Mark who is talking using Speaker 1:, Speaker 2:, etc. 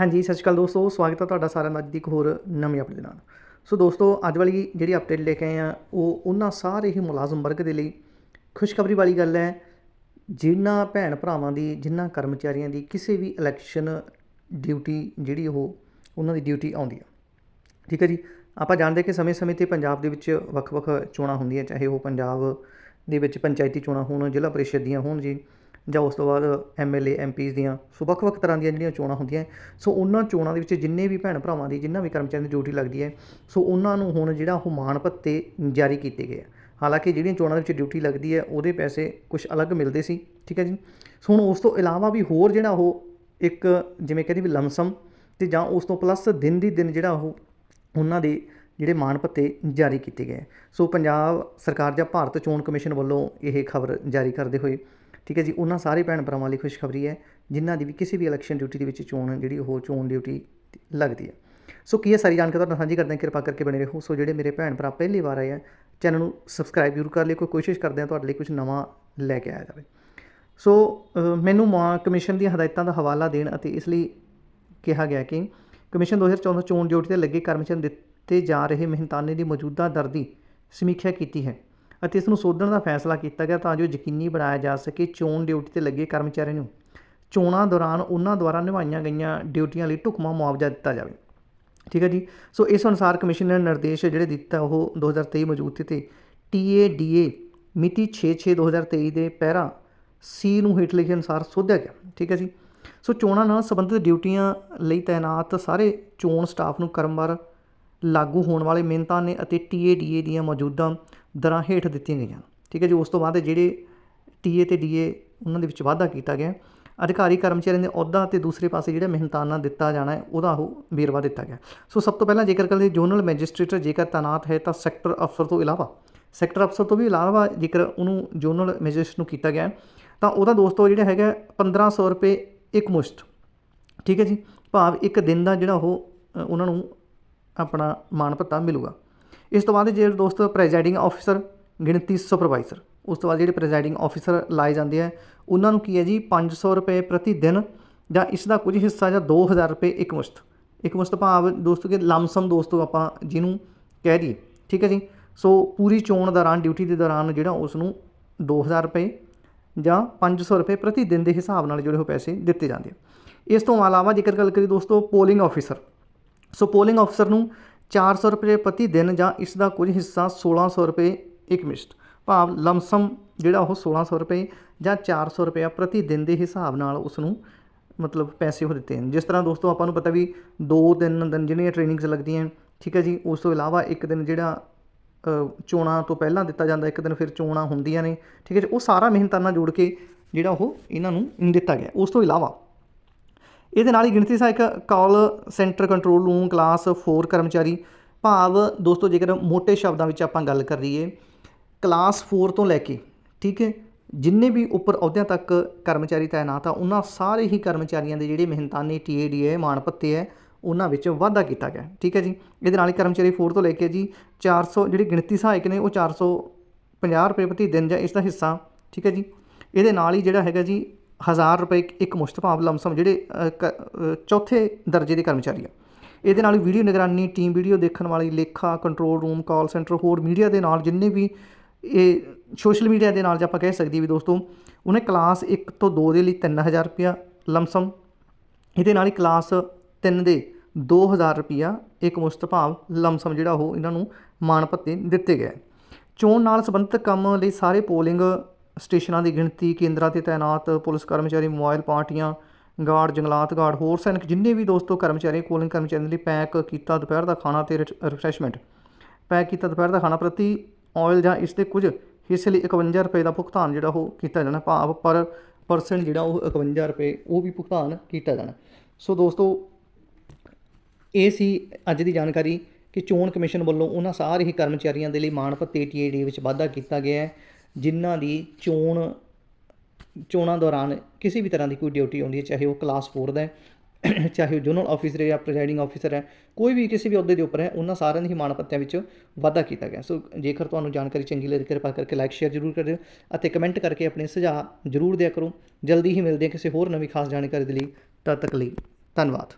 Speaker 1: ਹਾਂਜੀ, ਸਤਿ ਸ਼੍ਰੀ ਅਕਾਲ ਦੋਸਤੋ, ਸਵਾਗਤ ਹੈ ਤੁਹਾਡਾ ਸਾਰਿਆਂ ਦਾ ਅੱਜ ਦੀ ਇੱਕ ਹੋਰ ਨਵੀਂ ਅਪਡੇਟ ਦੇ ਨਾਲ। ਸੋ ਦੋਸਤੋ, ਅੱਜ ਵਾਲੀ ਜਿਹੜੀ ਅਪਡੇਟ ਲੈ ਕੇ ਆਏ ਆ, ਉਹ ਉਹਨਾਂ ਸਾਰੇ ਹੀ ਮੁਲਾਜ਼ਮ ਵਰਗ ਦੇ ਲਈ ਖੁਸ਼ਖਬਰੀ ਵਾਲੀ ਗੱਲ ਹੈ। ਜਿਨ੍ਹਾਂ ਭੈਣ ਭਰਾਵਾਂ ਦੀ, ਜਿਨ੍ਹਾਂ ਕਰਮਚਾਰੀਆਂ ਦੀ ਕਿਸੇ ਵੀ ਇਲੈਕਸ਼ਨ ਡਿਊਟੀ ਜਿਹੜੀ ਉਹ ਉਹਨਾਂ ਦੀ ਡਿਊਟੀ ਆਉਂਦੀ ਆ। ਠੀਕ ਹੈ ਜੀ? ਆਪਾਂ ਜਾਣਦੇ ਕਿ ਸਮੇਂ-ਸਮੇਂ ਤੇ ਪੰਜਾਬ ਦੇ ਵਿੱਚ ਵੱਖ-ਵੱਖ ਚੋਣਾਂ ਹੁੰਦੀਆਂ, ਚਾਹੇ ਉਹ ਪੰਜਾਬ ਦੇ ਵਿੱਚ ਪੰਚਾਇਤੀ ਚੋਣਾਂ ਹੋਣ, ਜ਼ਿਲ੍ਹਾ ਪਰਿਸ਼ਦ ਦੀਆਂ ਹੋਣ ਜੀ। ਜਾਂ ਉਸ ਤੋਂ ਬਾਅਦ ਐਮਐਲਏ ਐਮਪੀਜ਼ ਦੀਆਂ, ਸੋ ਵੱਖ-ਵੱਖ ਤਰ੍ਹਾਂ ਦੀਆਂ ਜਿਹੜੀਆਂ ਚੋਣਾਂ ਹੁੰਦੀਆਂ ਸੋ ਉਹਨਾਂ ਚੋਣਾਂ ਦੇ ਵਿੱਚ ਜਿੰਨੇ ਵੀ ਭੈਣ ਭਰਾਵਾਂ ਦੀ, ਜਿੰਨਾ ਵੀ ਕਰਮਚਾਰੀਆਂ ਦੀ ਡਿਊਟੀ ਲੱਗਦੀ ਹੈ, ਸੋ ਉਹਨਾਂ ਨੂੰ ਹੁਣ ਜਿਹੜਾ ਉਹ ਮਾਣ ਭੱਤੇ ਜਾਰੀ ਕੀਤੇ ਗਏ ਆ। ਹਾਲਾਂਕਿ ਜਿਹੜੀਆਂ ਚੋਣਾਂ ਦੇ ਵਿੱਚ ਡਿਊਟੀ ਲੱਗਦੀ ਹੈ, ਉਹਦੇ ਪੈਸੇ ਕੁਝ ਅਲੱਗ ਮਿਲਦੇ ਸੀ, ਠੀਕ ਹੈ ਜੀ? ਸੋ ਹੁਣ ਉਸ ਤੋਂ ਇਲਾਵਾ ਵੀ ਹੋਰ ਜਿਹੜਾ ਉਹ ਇੱਕ ਜਿਵੇਂ ਕਹਿੰਦੇ ਵੀ ਲਮਸਮ ਤੇ ਜਾਂ ਉਸ ਤੋਂ ਪਲੱਸ ਦਿਨ ਦੀ ਦਿਨ ਜਿਹੜਾ ਉਹ ਉਹਨਾਂ ਦੇ ਜਿਹੜੇ ਮਾਣ ਭੱਤੇ ਜਾਰੀ ਕੀਤੇ ਗਏ ਸੋ ਪੰਜਾਬ ਸਰਕਾਰ ਜਾਂ ਭਾਰਤ ਚੋਣ ਕਮਿਸ਼ਨ ਵੱਲੋਂ ਇਹ ਖਬਰ ਜਾਰੀ ਕਰਦੇ ਹੋਏ ਠੀਕ ਹੈ ਜੀ, ਉਹਨਾਂ ਸਾਰੇ ਭੈਣ ਭਰਾਵਾਂ ਲਈ ਖੁਸ਼ਖਬਰੀ ਹੈ, ਜਿਨ੍ਹਾਂ ਦੀ ਵੀ ਕਿਸੇ ਵੀ ਇਲੈਕਸ਼ਨ ਡਿਊਟੀ ਦੇ ਵਿੱਚ ਚੋਣ, ਜਿਹੜੀ ਉਹ ਚੋਣ ਡਿਊਟੀ ਲੱਗਦੀ ਹੈ। ਸੋ ਕੀ ਹੈ ਸਾਰੀ ਜਾਣਕਾਰੀ ਤੁਹਾਡੇ ਨਾਲ ਸਾਂਝੀ ਕਰਦੇ ਹਾਂ, ਕਿਰਪਾ ਕਰਕੇ ਬਣੇ ਰਹੋ। ਸੋ ਜਿਹੜੇ ਮੇਰੇ ਭੈਣ ਭਰਾ ਪਹਿਲੀ ਵਾਰ ਆਏ ਆ, ਚੈਨਲ ਨੂੰ ਸਬਸਕ੍ਰਾਈਬ ਜ਼ਰੂਰ ਕਰ ਲਿਓ, ਕੋਈ ਕੋਸ਼ਿਸ਼ ਕਰਦੇ ਹਾਂ ਤੁਹਾਡੇ ਲਈ ਕੁਝ ਨਵਾਂ ਲੈ ਕੇ ਆਇਆ ਜਾਵੇ। ਸੋ ਮੈਨੂੰ ਮਾ, ਕਮਿਸ਼ਨ ਦੀਆਂ ਹਦਾਇਤਾਂ ਦਾ ਹਵਾਲਾ ਦੇਣ ਅਤੇ ਇਸ ਲਈ ਕਿਹਾ ਗਿਆ ਕਿ ਕਮਿਸ਼ਨ 2014 ਚੋਣ ਡਿਊਟੀ ਤੇ ਲੱਗੇ ਕਰਮਚਾਰੀਆਂ ਦਿੱਤੇ ਜਾ ਰਹੇ ਮਿਹਨਤਾਨੇ ਦੀ ਮੌਜੂਦਾ ਦਰ ਦੀ ਸਮੀਖਿਆ ਕੀਤੀ ਹੈ। ਅਤੇ ਇਸ ਨੂੰ ਸੋਧਣ ਦਾ ਫੈਸਲਾ ਕੀਤਾ ਗਿਆ ਤਾਂ ਜੋ ਯਕੀਨੀ ਬਣਾਇਆ ਜਾ ਸਕੇ ਚੋਣ ਡਿਊਟੀ ਤੇ ਲੱਗੇ ਕਰਮਚਾਰੀਆਂ ਨੂੰ। ਚੋਣਾਂ ਦੌਰਾਨ ਉਹਨਾਂ ਦੁਆਰਾ ਨਿਭਾਈਆਂ ਗਈਆਂ ਡਿਊਟੀਆਂ ਲਈ ਢੁਕਵਾਂ ਮੁਆਵਜ਼ਾ ਦਿੱਤਾ ਜਾਵੇ। ਠੀਕ ਹੈ ਜੀ? ਸੋ ਇਸ ਅਨੁਸਾਰ ਕਮਿਸ਼ਨ ਨੇ ਨਿਰਦੇਸ਼ ਜਿਹੜੇ ਦਿੱਤਾ ਉਹ 2023 ਮੌਜੂਦ ਤੇ TADA ਮਿਤੀ 6/6/2023 ਦੇ ਪੈਰਾ ਸੀ ਨੂੰ ਹੇਠ ਲਿਖੇ ਅਨੁਸਾਰ ਸੋਧਿਆ ਗਿਆ। ਠੀਕ ਹੈ ਜੀ? ਸੋ ਚੋਣਾਂ ਨਾਲ ਸੰਬੰਧਿਤ ਡਿਊਟੀਆਂ ਲਈ ਤਾਇਨਾਤ ਸਾਰੇ ਚੋਣ ਸਟਾਫ ਨੂੰ ਕਰਮਵਾਰ ਲਾਗੂ ਹੋਣ ਵਾਲੇ ਮਿਹਨਤਾਂ ਨੇ ਅਤੇ TADA ਦੀਆਂ ਮੌਜੂਦਾ ਦਰਾਂ ਹੇਠ ਦਿੱਤੀਆਂ ਗਈਆਂ। ਠੀਕ ਹੈ ਜੀ, ਉਸ ਤੋਂ ਬਾਅਦ ਜਿਹੜੇ ਟੀਏ ਤੇ ਡੀਏ ਉਹਨਾਂ ਦੇ ਵਿੱਚ ਵਾਧਾ ਕੀਤਾ ਗਿਆ। ਅਧਿਕਾਰੀ ਕਰਮਚਾਰੀਆਂ ਦੇ ਅਹੁਦਾ ਤੇ ਦੂਸਰੇ ਪਾਸੇ ਜਿਹੜਾ ਮਿਹਨਤਾਨਾ ਦਿੱਤਾ ਜਾਣਾ ਹੈ, ਉਹਦਾ ਉਹ ਵੇਰਵਾ ਦਿੱਤਾ ਗਿਆ। ਸੋ ਸਭ ਤੋਂ ਪਹਿਲਾਂ ਜੇਕਰ ਕਰੀਏ ਜੋਨਲ ਮੈਜਿਸਟ੍ਰੇਟ ਜੇਕਰ ਤਾਇਨਾਤ ਹੈ ਤਾਂ ਸੈਕਟਰ ਅਫਸਰ ਤੋਂ ਇਲਾਵਾ, ਸੈਕਟਰ ਅਫਸਰ ਤੋਂ ਵੀ ਇਲਾਵਾ ਜੇਕਰ ਉਹਨੂੰ ਜੋਨਲ ਮੈਜਿਸਟ੍ਰੇਟ ਨੂੰ ਕੀਤਾ ਗਿਆ, ਤਾਂ ਉਹਦਾ ਦੋਸਤੋ ਜਿਹੜਾ ਹੈਗਾ 1500 ਰੁਪਏ ਇੱਕ ਮੁਸ਼ਤ। ਠੀਕ ਹੈ ਜੀ, ਭਾਵ ਇੱਕ ਦਿਨ ਦਾ ਜਿਹੜਾ ਉਹ ਉਹਨਾਂ ਨੂੰ ਆਪਣਾ ਮਾਣ ਭੱਤਾ ਮਿਲੂਗਾ। ਇਸ ਤੋਂ ਬਾਅਦ ਜਿਹੜੇ ਦੋਸਤ ਪ੍ਰੈਜ਼ਾਈਡਿੰਗ ਆਫੀਸਰ ਗਿਣਤੀ ਸੁਪਰਵਾਈਜ਼ਰ ਉਸ ਤੋਂ ਬਾਅਦ ਜਿਹੜੇ ਪ੍ਰੈਜ਼ਾਈਡਿੰਗ ਆਫੀਸਰ ਲਾਏ ਜਾਂਦੇ ਆ, ਉਹਨਾਂ ਨੂੰ ਕੀ ਹੈ ਜੀ 500 ਰੁਪਏ ਪ੍ਰਤੀ ਦਿਨ ਜਾਂ ਇਸ ਦਾ ਕੁਝ ਹਿੱਸਾ ਜਾਂ 2000 ਰੁਪਏ ਇੱਕ ਮੁਸ਼ਤ। ਇੱਕ ਮੁਸ਼ਤ ਭਾਵ ਦੋਸਤੋ ਕਿ ਲਮਸਮ ਦੋਸਤੋ ਆਪਾਂ ਜਿਹਨੂੰ ਕਹਿ ਦਈਏ, ਠੀਕ ਹੈ ਜੀ? ਸੋ ਪੂਰੀ ਚੋਣ ਦੌਰਾਨ, ਡਿਊਟੀ ਦੇ ਦੌਰਾਨ ਜਿਹੜਾ ਉਸ ਨੂੰ 2000 ਰੁਪਏ ਜਾਂ 500 ਰੁਪਏ ਪ੍ਰਤੀ ਦਿਨ ਦੇ ਹਿਸਾਬ ਨਾਲ ਜਿਹੜੇ ਉਹ ਪੈਸੇ ਦਿੱਤੇ ਜਾਂਦੇ ਆ। ਇਸ ਤੋਂ ਇਲਾਵਾ ਜੇਕਰ ਗੱਲ ਕਰੀ ਦੋਸਤੋ ਪੋਲਿੰਗ ਆਫੀਸਰ ਸੋ ਪੋਲਿੰਗ ਅਫਸਰ ਨੂੰ 400 ਰੁਪਏ ਪ੍ਰਤੀ ਦਿਨ ਜਾਂ ਇਸ ਦਾ ਕੁਝ ਹਿੱਸਾ 1600 ਰੁਪਏ ਇੱਕ ਮਿਸ਼ਟ। ਭਾਵ ਲਮਸਮ ਜਿਹੜਾ ਉਹ 1600 ਰੁਪਏ ਜਾਂ 400 ਰੁਪਏ ਪ੍ਰਤੀ ਦਿਨ ਦੇ ਹਿਸਾਬ ਨਾਲ ਉਸ ਨੂੰ ਮਤਲਬ ਪੈਸੇ ਉਹ ਦਿੱਤੇ ਹਨ। ਜਿਸ ਤਰ੍ਹਾਂ ਦੋਸਤੋ ਆਪਾਂ ਨੂੰ ਪਤਾ ਵੀ 2 ਦਿਨ ਦਿਨ ਜਿਹੜੀਆਂ ਟ੍ਰੇਨਿੰਗਸ ਲੱਗਦੀਆਂ ਠੀਕ ਹੈ ਜੀ ਉਸ ਤੋਂ ਇਲਾਵਾ ਇੱਕ ਦਿਨ ਜਿਹੜਾ ਅ, ਚੋਣਾਂ ਤੋਂ ਪਹਿਲਾਂ ਦਿੱਤਾ ਜਾਂਦਾ ਇੱਕ ਦਿਨ ਫਿਰ ਚੋਣਾਂ ਹੁੰਦੀਆਂ ਨੇ ਠੀਕ ਹੈ ਜੀ ਉਹ ਸਾਰਾ ਮਿਹਨਤਾਨਾ ਜੋੜ ਕੇ ਜਿਹੜਾ ਉਹ ਇਹਨਾਂ ਨੂੰ ਦਿੱਤਾ ਗਿਆ। ਉਸ ਤੋਂ ਇਲਾਵਾ ਇਹਦੇ ਨਾਲ ਹੀ ਗਿਣਤੀ ਸਹਾਇਕ call centre control room, class 4 ਕਰਮਚਾਰੀ, ਭਾਵ ਦੋਸਤੋ ਜੇਕਰ ਮੋٹے ਸ਼ਬਦਾਂ ਵਿੱਚ ਆਪਾਂ ਗੱਲ ਕਰੀਏ ਕਲਾਸ 4 ਤੋਂ ਲੈ ਕੇ, ਠੀਕ ਹੈ, ਜਿੰਨੇ ਵੀ ਉੱਪਰ ਅਹੁਦਿਆਂ ਤੱਕ ਕਰਮਚਾਰੀ ਤਾਇਨਾਤ ਆ, ਉਹਨਾਂ ਸਾਰੇ ਹੀ ਕਰਮਚਾਰੀਆਂ ਦੇ ਜਿਹੜੇ ਮਿਹਨਤਾਨੇ ਟੀਏਡੀਏ ਮਾਣ ਭੱਤੇ ਹੈ ਉਹਨਾਂ ਵਿੱਚ ਵਾਧਾ ਕੀਤਾ ਗਿਆ, ਠੀਕ ਹੈ ਜੀ। ਇਹਦੇ ਨਾਲ ਹੀ ਕਰਮਚਾਰੀ 4 ਤੋਂ ਲੈ ਕੇ ਜੀ 400 ਜਿਹੜੀ ਗਿਣਤੀ ਸਹਾਇਕ ਨੇ, ਉਹ 450 ਰੁਪਏ ਪ੍ਰਤੀ ਦਿਨ ਜਾਂ ਇਸ ਦਾ ਹਿੱਸਾ, ਠੀਕ ਹੈ ਜੀ। ਇਹਦੇ ਨਾਲ ਹੀ ਜਿਹੜਾ ਹੈਗਾ ਜੀ 1000 ਰੁਪਏ ਇੱਕ- ਇੱਕ ਮੁਸ਼ਤ ਭਾਵ ਲਮਸਮ ਜਿਹੜੇ ਕ- ਚੌਥੇ ਦਰਜੇ ਦੇ ਕਰਮਚਾਰੀ ਆ। ਇਹਦੇ ਨਾਲ ਵੀਡੀਓ ਨਿਗਰਾਨੀ ਟੀਮ ਵੀਡੀਓ ਦੇਖਣ ਵਾਲੀ, ਲੇਖਾ ਕੰਟਰੋਲ ਰੂਮ ਕਾਲ ਸੈਂਟਰ ਹੋਰ ਮੀਡੀਆ ਦੇ ਨਾਲ ਜਿੰਨੇ ਵੀ ਇਹ ਸੋਸ਼ਲ ਮੀਡੀਆ ਦੇ ਨਾਲ ਜੇ ਆਪਾਂ ਕਹਿ ਸਕਦੀ ਵੀ ਦੋਸਤੋ, ਉਹਨੇ ਕਲਾਸ 1 ਤੋਂ 2 ਦੇ ਲਈ 3000 ਰੁਪਿਆ ਲਮਸਮ। ਇਹਦੇ ਨਾਲ ਹੀ ਕਲਾਸ 3 ਦੇ 2000 ਰੁਪਿਆ ਇੱਕ ਮੁਸ਼ਤ ਭਾਵ ਲਮਸਮ ਜਿਹੜਾ ਉਹ ਇਹਨਾਂ ਨੂੰ ਮਾਣ ਭੱਤੇ ਦਿੱਤੇ ਗਏ। ਚੋਣ ਨਾਲ ਸੰਬੰਧਿਤ ਕੰਮ ਲਈ ਸਾਰੇ ਪੋਲਿੰਗ ਸਟੇਸ਼ਨਾਂ ਦੀ ਗਿਣਤੀ, ਕੇਂਦਰਾਂ ਤੇ ਤਾਇਨਾਤ ਪੁਲਿਸ ਕਰਮਚਾਰੀ, ਮੋਬਾਈਲ ਪਾਰਟੀਆਂ, ਗਾਰਡ, ਜੰਗਲਾਤ ਗਾਰਡ, ਹੋਰ ਸੈਨਿਕ ਜਿੰਨੇ ਵੀ ਦੋਸਤੋ ਕਰਮਚਾਰੀ ਕੋਲਿੰਗ ਕਰਮਚਾਰੀਆਂ ਲਈ ਪੈਕ ਕੀਤਾ ਦੁਪਹਿਰ ਦਾ ਖਾਣਾ ਤੇ ਰਿਫਰੈਸ਼ਮੈਂਟ ਪੈਕ ਕੀਤਾ ਦੁਪਹਿਰ ਦਾ ਖਾਣਾ ਪ੍ਰਤੀ ਆਇਲ ਜਾਂ ਇਸ ਦੇ ਕੁਝ ਹਿੱਸੇ ਲਈ 51 ਰੁਪਏ ਦਾ ਭੁਗਤਾਨ ਜਿਹੜਾ ਉਹ ਕੀਤਾ ਜਾਣਾ, ਭਾਵ ਪਰ ਪਰਸਨ ਜਿਹੜਾ ਉਹ 51 ਰੁਪਏ, ਉਹ ਵੀ ਭੁਗਤਾਨ ਕੀਤਾ ਜਾਣਾ। ਸੋ ਦੋਸਤੋ, ਇਹ ਸੀ ਅੱਜ ਦੀ ਜਾਣਕਾਰੀ ਕਿ ਚੋਣ ਕਮਿਸ਼ਨ ਵੱਲੋਂ ਉਹਨਾਂ ਸਾਰੇ ਹੀ ਕਰਮਚਾਰੀਆਂ ਦੇ ਲਈ ਮਾਣ ਭੱਤੇ ਟੀਏਡੀ ਵਿੱਚ ਵਾਧਾ ਕੀਤਾ ਗਿਆ ਹੈ। ਜਿਨ੍ਹਾਂ ਦੀ ਚੋਣ, ਚੋਣਾਂ ਦੌਰਾਨ ਕਿਸੇ ਵੀ ਤਰ੍ਹਾਂ ਦੀ ਕੋਈ ਡਿਊਟੀ ਆਉਂਦੀ ਹੈ, ਚਾਹੇ ਉਹ ਕਲਾਸ 4 ਦਾ ਹੈ, ਚਾਹੇ ਉਹ ਜਨਰਲ ਆਫੀਸਰ ਹੈ ਜਾਂ ਪ੍ਰੈਜ਼ਾਈਡਿੰਗ ਆਫੀਸਰ ਹੈ, ਕੋਈ ਵੀ ਕਿਸੇ ਵੀ ਅਹੁਦੇ ਦੇ ਉੱਪਰ ਹੈ, ਉਹਨਾਂ ਸਾਰਿਆਂ ਦੇ ਹੀ ਮਾਣ ਪੱਤਿਆਂ ਵਿੱਚ ਵਾਧਾ ਕੀਤਾ ਗਿਆ ਸੋ ਜੇਕਰ ਤੁਹਾਨੂੰ ਜਾਣਕਾਰੀ ਚੰਗੀ ਲੱਗੇ ਕਿਰਪਾ ਕਰਕੇ ਲਾਈਕ ਸ਼ੇਅਰ ਜ਼ਰੂਰ ਕਰਿਓ ਅਤੇ ਕਮੈਂਟ ਕਰਕੇ ਆਪਣੇ ਸੁਝਾਅ ਜ਼ਰੂਰ ਦਿਆ ਕਰੋ। ਜਲਦੀ ਹੀ ਮਿਲਦੇ ਹਾਂ ਕਿਸੇ ਹੋਰ ਨਵੀਂ ਖਾਸ ਜਾਣਕਾਰੀ ਦੇ ਲਈ, ਤਦ ਤੱਕ ਲਈ ਧੰਨਵਾਦ।